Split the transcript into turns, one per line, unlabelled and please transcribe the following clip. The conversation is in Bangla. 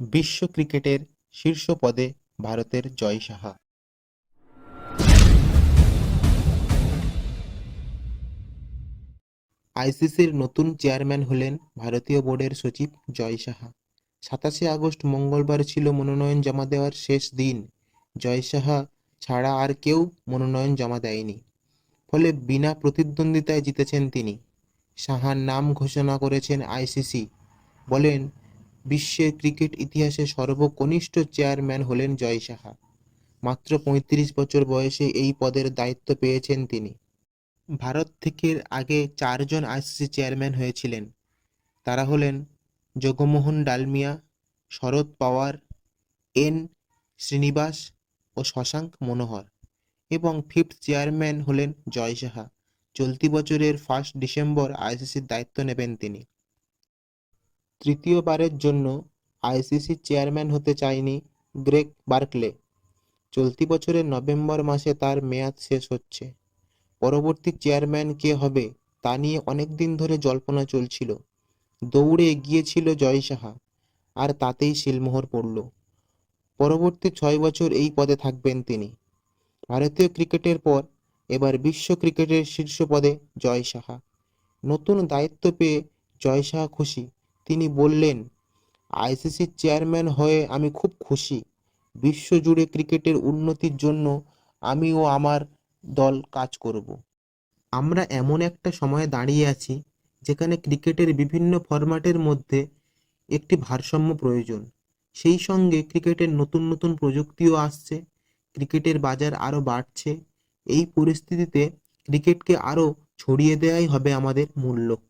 বিশ্ব ক্রিকেটের শীর্ষ পদে ভারতের জয় সাহা। আইসিসির নতুন চেয়ারম্যান হলেন ভারতীয় বোর্ডের সচিব জয় সাহা। সাতাশে আগস্ট মঙ্গলবার ছিল মনোনয়ন জমা দেওয়ার শেষ দিন। জয় সাহা ছাড়া আর কেউ মনোনয়ন জমা দেয়নি। ফলে বিনা প্রতিদ্বন্দ্বিতায় জিতেছেন তিনি। সাহার নাম ঘোষণা করেছেন আইসিসি। বলেন বিশ্বের ক্রিকেট ইতিহাসে সর্বকনিষ্ঠ চেয়ারম্যান হলেন জয় সাহা। মাত্র পঁয়ত্রিশ বছর বয়সে এই পদের দায়িত্ব পেয়েছেন তিনি। ভারত থেকে আগে চারজন আইসিসি চেয়ারম্যান হয়েছিলেন। তারা হলেন জগমোহন ডালমিয়া শরদ পাওয়ার, এন শ্রীনিবাস ও শশাঙ্ক মনোহর এবং ফিফথ চেয়ারম্যান হলেন জয় সাহা। চলতি বছরের ফার্স্ট ডিসেম্বর আইসিসির দায়িত্ব নেবেন তিনি। তৃতীয়বারের জন্য আইসিসি চেয়ারম্যান হতে চায়নি গ্রেগ বার্কলে। চলতি বছরের নভেম্বর মাসে তার মেয়াদ শেষ হচ্ছে। পরবর্তী চেয়ারম্যান কে হবে তা নিয়ে অনেক দিন ধরে জল্পনা চলছিল। দৌড়ে এগিয়েছিল জয় সাহা, আর তাতেই শিলমোহর পড়ল। পরবর্তী ছয় বছর এই পদে থাকবেন তিনি। ভারতীয় ক্রিকেটের পর এবার বিশ্ব ক্রিকেটের শীর্ষ পদে জয় সাহা। নতুন দায়িত্ব পেয়ে জয় সাহা খুশি। তিনি বললেন আইসিসির চেয়ারম্যান হয়ে আমি খুব খুশি। বিশ্বজুড়ে ক্রিকেটের উন্নতির জন্য আমি ও আমার দল কাজ করব। আমরা এমন একটা সময়ে দাঁড়িয়ে আছি যেখানে ক্রিকেটের বিভিন্ন ফরম্যাটের মধ্যে একটি ভারসাম্য প্রয়োজন। সেই সঙ্গে ক্রিকেটের নতুন নতুন প্রযুক্তিও আসছে, ক্রিকেটের বাজার আরও বাড়ছে। এই পরিস্থিতিতে ক্রিকেটকে আরও ছড়িয়ে দেওয়াই হবে আমাদের মূল লক্ষ্য।